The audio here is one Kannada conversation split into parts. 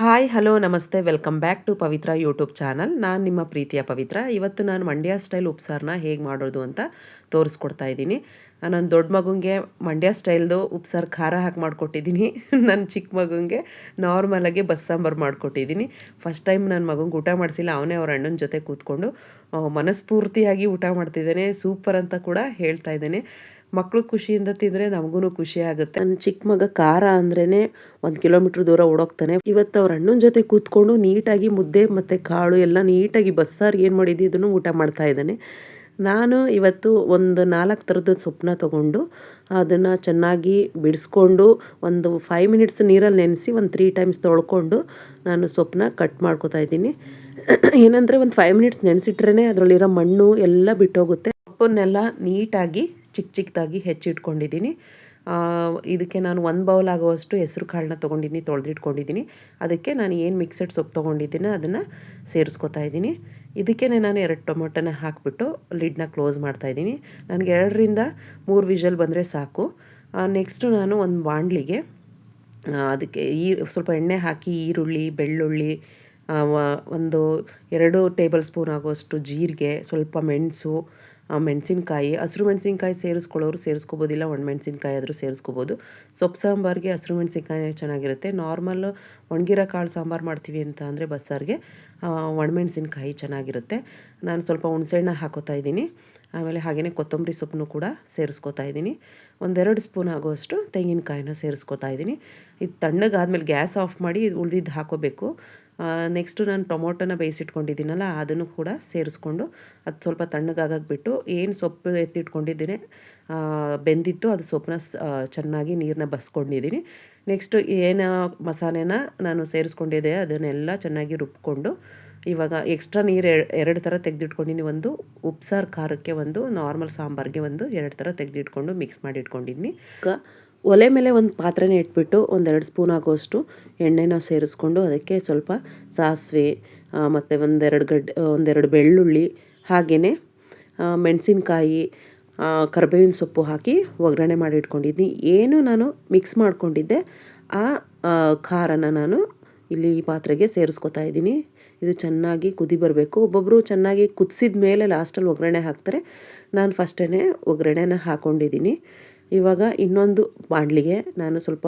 ಹಾಯ್, ಹಲೋ, ನಮಸ್ತೆ. Welcome back to Pavitra YouTube channel. ನಾನು ನಿಮ್ಮ ಪ್ರೀತಿಯ ಪವಿತ್ರ. ಇವತ್ತು ನಾನು ಮಂಡ್ಯ ಸ್ಟೈಲ್ ಉಪ್ಸಾರನ್ನ ಹೇಗೆ ಮಾಡೋದು ಅಂತ ತೋರಿಸ್ಕೊಡ್ತಾ ಇದ್ದೀನಿ. ನನ್ನ ದೊಡ್ಡ ಮಗುಂಗೆ ಮಂಡ್ಯ ಸ್ಟೈಲ್ದು ಉಪ್ಸಾರು ಖಾರ ಹಾಕಿ ಮಾಡಿಕೊಟ್ಟಿದ್ದೀನಿ. ನನ್ನ ಚಿಕ್ಕ ಮಗುಂಗೆ ನಾರ್ಮಲಾಗಿ ಬಸ್ಸಾಂಬಾರು ಮಾಡಿಕೊಟ್ಟಿದ್ದೀನಿ. ಫಸ್ಟ್ ಟೈಮ್ ನನ್ನ ಮಗುಂಗೆ ಊಟ ಮಾಡಿಸಿಲ್ಲ. ಅವನೇ ಅವ್ರ ಅಣ್ಣನ ಜೊತೆ ಕೂತ್ಕೊಂಡು ಮನಸ್ಫೂರ್ತಿಯಾಗಿ ಊಟ ಮಾಡ್ತಿದ್ದಾನೆ. ಸೂಪರ್ ಅಂತ ಕೂಡ ಹೇಳ್ತಾ ಇದ್ದಾನೆ. ಮಕ್ಕಳು ಖುಷಿಯಿಂದ ತಿಂದರೆ ನಮಗೂ ಖುಷಿ ಆಗುತ್ತೆ. ನನ್ನ ಚಿಕ್ಕ ಮಗ ಖಾರ ಅಂದ್ರೇ ಒಂದು ಕಿಲೋಮೀಟ್ರ್ ದೂರ ಓಡೋಗ್ತಾನೆ. ಇವತ್ತು ಅವ್ರ ಅಣ್ಣನ ಜೊತೆ ಕೂತ್ಕೊಂಡು ನೀಟಾಗಿ ಮುದ್ದೆ ಮತ್ತು ಕಾಳು ಎಲ್ಲ ನೀಟಾಗಿ ಬಸ್ಸಾರು ಏನು ಮಾಡಿದ್ದು ಇದನ್ನು ಊಟ ಮಾಡ್ತಾ ಇದ್ದಾನೆ. ನಾನು ಇವತ್ತು ಒಂದು ನಾಲ್ಕು ಥರದ ಸೊಪ್ಪನ್ನ ತೊಗೊಂಡು ಅದನ್ನು ಚೆನ್ನಾಗಿ ಬಿಡಿಸ್ಕೊಂಡು ಒಂದು ಫೈವ್ ಮಿನಿಟ್ಸ್ ನೀರಲ್ಲಿ ನೆನೆಸಿ ಒಂದು ತ್ರೀ ಟೈಮ್ಸ್ ತೊಳ್ಕೊಂಡು ನಾನು ಸೊಪ್ಪನ್ನ ಕಟ್ ಮಾಡ್ಕೊತಾ ಇದ್ದೀನಿ. ಏನಂದರೆ ಒಂದು ಫೈವ್ ಮಿನಿಟ್ಸ್ ನೆನೆಸಿಟ್ರೇ ಅದರಲ್ಲಿರೋ ಮಣ್ಣು ಎಲ್ಲ ಬಿಟ್ಟೋಗುತ್ತೆ. ಸೊಪ್ಪನ್ನೆಲ್ಲ ನೀಟಾಗಿ ಚಿಕ್ಕ ಚಿಕ್ಕದಾಗಿ ಹೆಚ್ಚಿಟ್ಕೊಂಡಿದ್ದೀನಿ. ಇದಕ್ಕೆ ನಾನು ಒಂದು ಬೌಲ್ ಆಗುವಷ್ಟು ಹೆಸ್ರು ಕಾಳನ್ನ ತೊಗೊಂಡಿದ್ದೀನಿ, ತೊಳೆದಿಟ್ಕೊಂಡಿದ್ದೀನಿ. ಅದಕ್ಕೆ ನಾನು ಏನು ಮಿಕ್ಸೆಡ್ ಸೊಪ್ಪು ತೊಗೊಂಡಿದ್ದೀನೋ ಅದನ್ನು ಸೇರಿಸ್ಕೊತಾ ಇದ್ದೀನಿ. ಇದಕ್ಕೆ ನಾನು ಎರಡು ಟೊಮೊಟೊನ ಹಾಕಿಬಿಟ್ಟು ಲಿಡ್ನ ಕ್ಲೋಸ್ ಮಾಡ್ತಾಯಿದ್ದೀನಿ ನನಗೆ ಎರಡರಿಂದ ಮೂರು ವಿಷಲ್ ಬಂದರೆ ಸಾಕು. ನೆಕ್ಸ್ಟು ನಾನು ಒಂದು ಬಾಣಲಿಗೆ ಅದಕ್ಕೆ ಈ, ಸ್ವಲ್ಪ ಎಣ್ಣೆ ಹಾಕಿ, ಈರುಳ್ಳಿ, ಬೆಳ್ಳುಳ್ಳಿ ಒಂದು ಎರಡು ಟೇಬಲ್ ಸ್ಪೂನ್ ಆಗುವಷ್ಟು ಜೀರಿಗೆ, ಸ್ವಲ್ಪ ಮೆಣಸು ಮೆಣಸಿನ್ಕಾಯಿ, ಹಸಿರು ಮೆಣಸಿನ್ಕಾಯಿ ಸೇರಿಸ್ಕೊಳ್ಳೋರು ಸೇರಿಸ್ಕೋಬೋದಿಲ್ಲ ಒಣಮೆಣ್ಸಿನ್ಕಾಯಿ ಆದರೂ ಸೇರಿಸ್ಕೋಬೋದು. ಸೊಪ್ಪು ಸಾಂಬಾರಿಗೆ ಹಸಿರು ಮೆಣಸಿನಕಾಯಿ ಚೆನ್ನಾಗಿರುತ್ತೆ. ನಾರ್ಮಲ್ ಒಣಗಿರೋ ಕಾಳು ಸಾಂಬಾರು ಮಾಡ್ತೀವಿ ಅಂತ ಅಂದರೆ ಬಸ್ಸಾರಿಗೆ ಒಣಮೆಣಸಿನ್ಕಾಯಿ ಚೆನ್ನಾಗಿರುತ್ತೆ. ನಾನು ಸ್ವಲ್ಪ ಹುಣಸೆಹಣ್ಣ ಹಾಕೋತಾ ಇದ್ದೀನಿ. ಆಮೇಲೆ ಹಾಗೆಯೇ ಕೊತ್ತಂಬರಿ ಸೊಪ್ಪನ್ನು ಕೂಡ ಸೇರಿಸ್ಕೊತಾ ಇದ್ದೀನಿ. ಒಂದೆರಡು ಸ್ಪೂನ್ ಆಗುವಷ್ಟು ತೆಂಗಿನಕಾಯಿನ ಸೇರಿಸ್ಕೋತಾ ಇದ್ದೀನಿ. ಇದು ತಣ್ಣಗಾದ್ಮೇಲೆ ಗ್ಯಾಸ್ ಆಫ್ ಮಾಡಿ ಉಳಿದಿದ್ದು ಹಾಕೋಬೇಕು. ನೆಕ್ಸ್ಟು ನಾನು ಟೊಮೊಟೊನ ಬೇಯಿಸಿಟ್ಕೊಂಡಿದ್ದೀನಲ್ಲ, ಅದನ್ನು ಕೂಡ ಸೇರಿಸ್ಕೊಂಡು ಅದು ಸ್ವಲ್ಪ ತಣ್ಣಗಾಗಕ್ಕೆ ಬಿಟ್ಟು ಏನು ಸೊಪ್ಪು ಎತ್ತಿಟ್ಕೊಂಡಿದ್ದೀನಿ ಬೆಂದಿತ್ತು ಅದು ಸೊಪ್ಪನ್ನ ಚೆನ್ನಾಗಿ ನೀರನ್ನ ಬಸ್ಕೊಂಡಿದ್ದೀನಿ. ನೆಕ್ಸ್ಟು ಏನು ಮಸಾಲೆನ ನಾನು ಸೇರಿಸ್ಕೊಂಡಿದ್ದೆ, ಅದನ್ನೆಲ್ಲ ಚೆನ್ನಾಗಿ ರುಬ್ಕೊಂಡು ಇವಾಗ ಎಕ್ಸ್ಟ್ರಾ ನೀರು ಎರಡು ಥರ ತೆಗೆದಿಟ್ಕೊಂಡಿದ್ದೀನಿ. ಒಂದು ಉಪ್ಸಾರು ಖಾರಕ್ಕೆ ಒಂದು ನಾರ್ಮಲ್ ಸಾಂಬಾರಿಗೆ ಒಂದು ಎರಡು ಥರ ತೆಗೆದಿಟ್ಕೊಂಡು ಮಿಕ್ಸ್ ಮಾಡಿ ಇಟ್ಕೊಂಡಿದ್ದೀನಿ ಈಗ ಒಲೆ ಮೇಲೆ ಒಂದು ಪಾತ್ರೆನ ಇಟ್ಬಿಟ್ಟು ಒಂದೆರಡು ಸ್ಪೂನ್ ಆಗೋಷ್ಟು ಎಣ್ಣೆನ ಸೇರಿಸ್ಕೊಂಡು ಅದಕ್ಕೆ ಸ್ವಲ್ಪ ಸಾಸಿವೆ ಮತ್ತು ಒಂದೆರಡು ಗಡ್ಡೆ ಒಂದೆರಡು ಬೆಳ್ಳುಳ್ಳಿ, ಹಾಗೆಯೇ ಮೆಣಸಿನ್ಕಾಯಿ ಕರ್ಬೇವಿನ ಸೊಪ್ಪು ಹಾಕಿ ಒಗ್ಗರಣೆ ಮಾಡಿ ಇಟ್ಕೊಂಡಿದ್ದೀನಿ ಏನು ನಾನು ಮಿಕ್ಸ್ ಮಾಡ್ಕೊಂಡಿದ್ದೆ, ಆ ಖಾರನ ನಾನು ಇಲ್ಲಿ ಈ ಪಾತ್ರೆಗೆ ಸೇರಿಸ್ಕೊತಾ ಇದ್ದೀನಿ. ಇದು ಚೆನ್ನಾಗಿ ಕುದಿ ಬರಬೇಕು. ಒಬ್ಬೊಬ್ಬರು ಚೆನ್ನಾಗಿ ಕುದಿಸಿದ ಮೇಲೆ ಲಾಸ್ಟಲ್ಲಿ ಒಗ್ಗರಣೆ ಹಾಕ್ತಾರೆ. ನಾನು ಫಸ್ಟೇ ಒಗ್ಗರಣೆನ ಹಾಕ್ಕೊಂಡಿದ್ದೀನಿ ಇವಾಗ ಇನ್ನೊಂದು ಬಾಣಲಿಗೆ ನಾನು ಸ್ವಲ್ಪ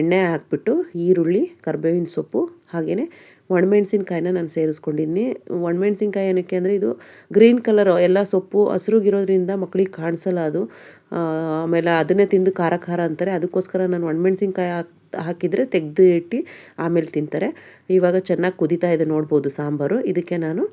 ಎಣ್ಣೆ ಹಾಕ್ಬಿಟ್ಟು ಈರುಳ್ಳಿ, ಕರ್ಬೇವಿನ ಸೊಪ್ಪು ಹಾಗೆಯೇ ಒಣಮೆಣ್ಸಿನ್ಕಾಯಿನ ನಾನು ಸೇರಿಸ್ಕೊಂಡಿದ್ದೀನಿ ಒಣಮೆಣ್ಸಿನ್ಕಾಯಿ ಏನಕ್ಕೆ ಅಂದರೆ ಇದು ಗ್ರೀನ್ ಕಲರ್, ಎಲ್ಲ ಸೊಪ್ಪು ಹಸಿರುಗಿರೋದ್ರಿಂದ ಮಕ್ಳಿಗೆ ಕಾಣಿಸಲ್ಲ ಅದು. ಆಮೇಲೆ ಅದನ್ನೇ ತಿಂದು ಖಾರ ಖಾರ ಅಂತಾರೆ. ಅದಕ್ಕೋಸ್ಕರ ನಾನು ಒಣಮೆಣ್ಸಿನ್ಕಾಯಿ ಹಾಕಿ, ಹಾಕಿದರೆ ತೆಗೆದು ಇಟ್ಟು ಆಮೇಲೆ ತಿಂತಾರೆ. ಇವಾಗ ಚೆನ್ನಾಗಿ ಕುದೀತಾ ಇದೆ ನೋಡ್ಬೋದು ಸಾಂಬಾರು. ಇದಕ್ಕೆ ನಾನು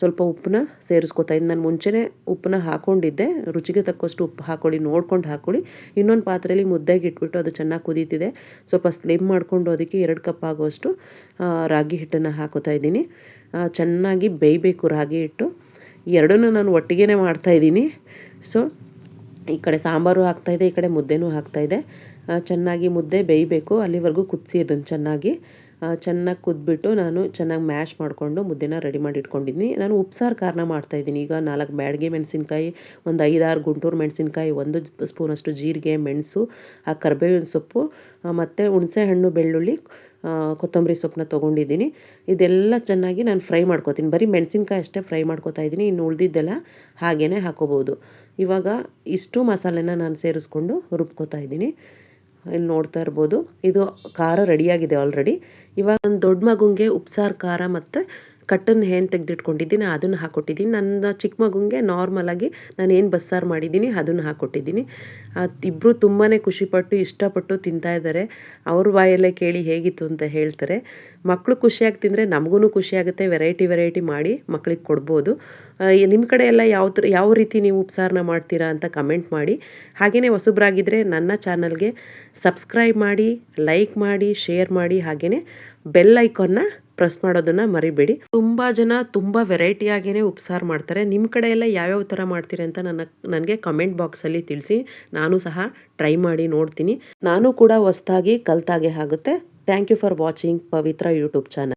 ಸ್ವಲ್ಪ ಉಪ್ಪನ್ನ ಸೇರಿಸ್ಕೊತಾ ಇದ್ದೀನಿ ನಾನು ಮುಂಚೆನೇ ಉಪ್ಪನ್ನ ಹಾಕ್ಕೊಂಡಿದ್ದೆ ರುಚಿಗೆ ತಕ್ಕಷ್ಟು ಉಪ್ಪು ಹಾಕ್ಕೊಳ್ಳಿ ನೋಡ್ಕೊಂಡು ಹಾಕ್ಕೊಳ್ಳಿ ಇನ್ನೊಂದು ಪಾತ್ರೆಯಲ್ಲಿ ಮುದ್ದೆಗೆ ಇಟ್ಬಿಟ್ಟು ಅದು ಚೆನ್ನಾಗಿ ಕುದೀತಿದೆ. ಸ್ವಲ್ಪ ಸ್ಲಿಮ್ ಮಾಡಿಕೊಂಡು ಅದಕ್ಕೆ ಎರಡು ಕಪ್ ಆಗುವಷ್ಟು ರಾಗಿ ಹಿಟ್ಟನ್ನು ಹಾಕೋತಾ ಇದ್ದೀನಿ. ಚೆನ್ನಾಗಿ ಬೇಯಬೇಕು ರಾಗಿ ಹಿಟ್ಟು. ಎರಡನ್ನೂ ನಾನು ಒಟ್ಟಿಗೆ ಮಾಡ್ತಾಯಿದ್ದೀನಿ ಸೊ, ಈ ಕಡೆ ಸಾಂಬಾರು ಹಾಕ್ತಾಯಿದೆ ಈ ಕಡೆ ಮುದ್ದೆನೂ ಹಾಕ್ತಾಯಿದೆ ಚೆನ್ನಾಗಿ ಮುದ್ದೆ ಬೇಯಬೇಕು. ಅಲ್ಲಿವರೆಗೂ ಕುದಿಸಿ ಅದನ್ನು ಚೆನ್ನಾಗಿ. ಚೆನ್ನಾಗಿ ಕುದ್ಬಿಟ್ಟು ನಾನು ಚೆನ್ನಾಗಿ ಮ್ಯಾಶ್ ಮಾಡಿಕೊಂಡು ಮುದ್ದೆನ ರೆಡಿ ಮಾಡಿ ಇಟ್ಕೊಂಡಿದ್ದೀನಿ ನಾನು ಉಪ್ಸಾರು ಖಾರನ ಮಾಡ್ತಾಯಿದ್ದೀನಿ. ಈಗ ನಾಲ್ಕು ಬ್ಯಾಡಗೆ ಮೆಣಸಿನ್ಕಾಯಿ, ಒಂದು ಐದಾರು ಗುಂಟೂರು ಮೆಣಸಿನ್ಕಾಯಿ, ಒಂದು ಸ್ಪೂನಷ್ಟು ಜೀರಿಗೆ, ಮೆಣಸು, ಆ ಕರ್ಬೇವಿನ ಸೊಪ್ಪು ಮತ್ತು ಹುಣಸೆ ಹಣ್ಣು ಬೆಳ್ಳುಳ್ಳಿ ಕೊತ್ತಂಬರಿ ಸೊಪ್ಪನ್ನ ತೊಗೊಂಡಿದ್ದೀನಿ. ಇದೆಲ್ಲ ಚೆನ್ನಾಗಿ ನಾನು ಫ್ರೈ ಮಾಡ್ಕೊತೀನಿ. ಬರೀ ಮೆಣಸಿನ್ಕಾಯಿ ಅಷ್ಟೇ ಫ್ರೈ ಮಾಡ್ಕೋತಾ ಇದ್ದೀನಿ ಇನ್ನು ಉಳಿದಿದ್ದೆಲ್ಲ ಹಾಗೇ ಹಾಕೋಬೋದು. ಇವಾಗ ಇಷ್ಟು ಮಸಾಲೆನ ನಾನು ಸೇರಿಸ್ಕೊಂಡು ರುಬ್ಕೋತಾ ಇದ್ದೀನಿ ಇಲ್ಲಿ ನೋಡ್ತಾ ಇರ್ಬೋದು. ಇದು ಖಾರ ರೆಡಿಯಾಗಿದೆ ಆಲ್ರೆಡಿ ಇವಾಗ ನನ್ನ ದೊಡ್ಡ ಮಗುಂಗೆ ಉಪ್ಸಾರು ಖಾರ ಮತ್ತು ಕಟ್ಟನ್ನು ಏನು ತೆಗೆದಿಟ್ಕೊಂಡಿದ್ದೀನಿ, ಅದನ್ನು ಹಾಕ್ಕೊಟ್ಟಿದ್ದೀನಿ ನನ್ನ ಚಿಕ್ಕ ಮಗುಂಗೆ ನಾರ್ಮಲಾಗಿ ನಾನು ಏನು ಬಸ್ಸಾರು ಮಾಡಿದ್ದೀನಿ, ಅದನ್ನು ಹಾಕ್ಕೊಟ್ಟಿದ್ದೀನಿ ಇಬ್ಬರು ತುಂಬಾ ಖುಷಿಪಟ್ಟು, ಇಷ್ಟಪಟ್ಟು ತಿಂತಾ ಇದ್ದಾರೆ. ಅವ್ರ ಬಾಯಲ್ಲೇ ಕೇಳಿ ಹೇಗಿತ್ತು ಅಂತ ಹೇಳ್ತಾರೆ. ಮಕ್ಕಳು ಖುಷಿಯಾಗಿ ತಿಂದರೆ ನಮಗೂ ಖುಷಿಯಾಗುತ್ತೆ. ವೆರೈಟಿ ವೆರೈಟಿ ಮಾಡಿ ಮಕ್ಕಳಿಗೆ ಕೊಡ್ಬೋದು. ನಿಮ್ಮ ಕಡೆ ಎಲ್ಲ ಯಾವ ಥರ ಯಾವ ರೀತಿ ನೀವು ಉಪ್ಸಾರನ್ನ ಮಾಡ್ತೀರಾ ಅಂತ ಕಮೆಂಟ್ ಮಾಡಿ. ಹಾಗೆಯೇ ಹೊಸಬ್ರಾಗಿದ್ದರೆ ನನ್ನ ಚಾನಲ್ಗೆ ಸಬ್ಸ್ಕ್ರೈಬ್ ಮಾಡಿ, ಲೈಕ್ ಮಾಡಿ, ಶೇರ್ ಮಾಡಿ ಹಾಗೆಯೇ ಬೆಲ್ ಐಕಾನ್ನ ಪ್ರೆಸ್ ಮಾಡೋದನ್ನು ಮರಿಬೇಡಿ. ತುಂಬ ಜನ ತುಂಬ ವೆರೈಟಿಯಾಗಿಯೇ ಉಪ್ಸಾರು ಮಾಡ್ತಾರೆ. ನಿಮ್ಮ ಕಡೆ ಎಲ್ಲ ಯಾವ್ಯಾವ ಥರ ಮಾಡ್ತೀರಿ ಅಂತ ನನ್ನ, ನನಗೆ ಕಮೆಂಟ್ ಬಾಕ್ಸಲ್ಲಿ ತಿಳಿಸಿ. ನಾನು ಸಹ ಟ್ರೈ ಮಾಡಿ ನೋಡ್ತೀನಿ. ನಾನು ಕೂಡ ಹೊಸ್ದಾಗಿ ಕಲ್ತಾಗೆ ಆಗುತ್ತೆ. Thank you for watching Pavitra YouTube channel